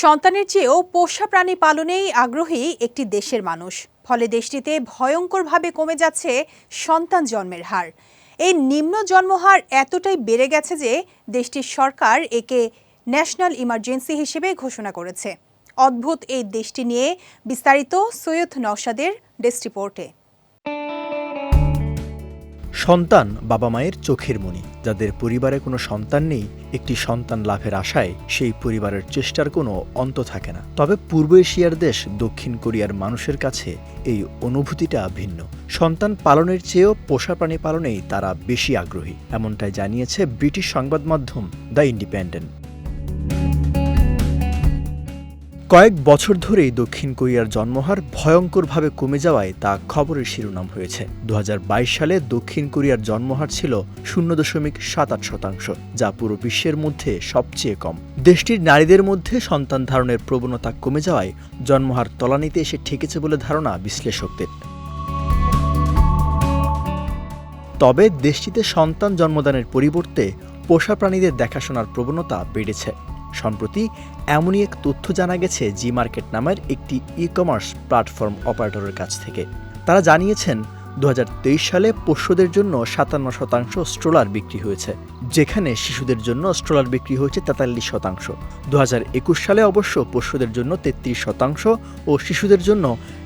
সন্তানের চেয়েও পোষা প্রাণী পালনেই আগ্রহী একটি দেশের মানুষ। ফলে দেশটিতে ভয়ঙ্করভাবে কমে যাচ্ছে সন্তান জন্মের হার। এই নিম্ন জন্মহার এতটাই বেড়ে গেছে যে দেশটির সরকার একে ন্যাশনাল ইমার্জেন্সি হিসেবে ঘোষণা করেছে। অদ্ভুত এই দেশটি নিয়ে বিস্তারিত সৈয়দ নওশাদের ডেস্ক রিপোর্টে। সন্তান বাবা মায়ের চোখের মণি। যাদের পরিবারে কোনো সন্তান নেই, একটি সন্তান লাভের আশায় সেই পরিবারের চেষ্টার কোনো অন্ত থাকে না। তবে পূর্ব এশিয়ার দেশ দক্ষিণ কোরিয়ার মানুষের কাছে এই অনুভূতিটা ভিন্ন। সন্তান পালনের চেয়েও পোষা প্রাণী পালনেই তারা বেশি আগ্রহী, এমনটাই জানিয়েছে ব্রিটিশ সংবাদ মাধ্যম দ্য ইন্ডিপেন্ডেন্ট। কয়েক বছর ধরেই দক্ষিণ কোরিয়ার জন্মহার ভয়ঙ্করভাবে কমে যাওয়ায় তা খবরের শিরোনাম হয়েছে। দু হাজার বাইশ সালে দক্ষিণ কোরিয়ার জন্মহার ছিল শূন্য দশমিক সাত আট শতাংশ, যা পুরো বিশ্বের মধ্যে সবচেয়ে কম। দেশটির নারীদের মধ্যে সন্তান ধারণের প্রবণতা কমে যাওয়ায় জন্মহার তলানিতে এসে ঠেকেছে বলে ধারণা বিশ্লেষকদের। তবে দেশটিতে সন্তান জন্মদানের পরিবর্তে পোষা প্রাণীদের দেখাশোনার প্রবণতা বেড়েছে। সম্প্রতি এমনই এক তথ্য জানা গেছে জি মার্কেট নামের একটি ই কমার্স প্ল্যাটফর্ম অপারেটরের কাছ থেকে। তারা জানিয়েছেন দু হাজার তেইশ সালে পোষ্যদের জন্য সাতান্ন শতাংশ স্ট্রোলার বিক্রি হয়েছে, যেখানে শিশুদের জন্য স্ট্রোলার বিক্রি হয়েছে তেতাল্লিশ শতাংশ। দু হাজার একুশ সালে অবশ্য পোষ্যদের জন্য তেত্রিশ শতাংশ ও শিশুদের জন্য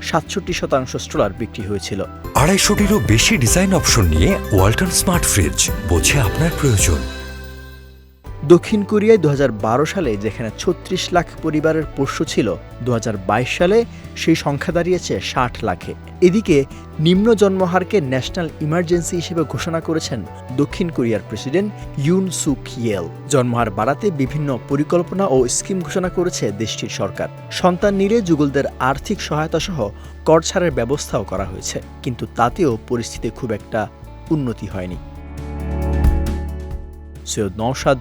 সাতষট্টি শতাংশ স্ট্রোলার বিক্রি হয়েছিল। আড়াইশোটিরও বেশি ডিজাইন অপশন নিয়ে ওয়ালটন স্মার্ট ফ্রিজ বোঝে আপনার প্রয়োজন। দক্ষিণ কোরিয়ায় দু হাজার বারো সালে, যেখানে ছত্রিশ লাখ পরিবারের পোষ্য ছিল, দুহাজার বাইশ সালে সেই সংখ্যা দাঁড়িয়েছে ষাট লাখে। এদিকে নিম্ন জন্মহারকে ন্যাশনাল ইমার্জেন্সি হিসেবে ঘোষণা করেছেন দক্ষিণ কোরিয়ার প্রেসিডেন্ট ইউন সুক ইয়েল। জন্মহার বাড়াতে বিভিন্ন পরিকল্পনা ও স্কিম ঘোষণা করেছে দেশটির সরকার। সন্তান নিলে যুগলদের আর্থিক সহায়তা সহ কর ছাড়ের ব্যবস্থাও করা হয়েছে, কিন্তু তাতেও পরিস্থিতি খুব একটা উন্নতি হয়নি। Syed Naushad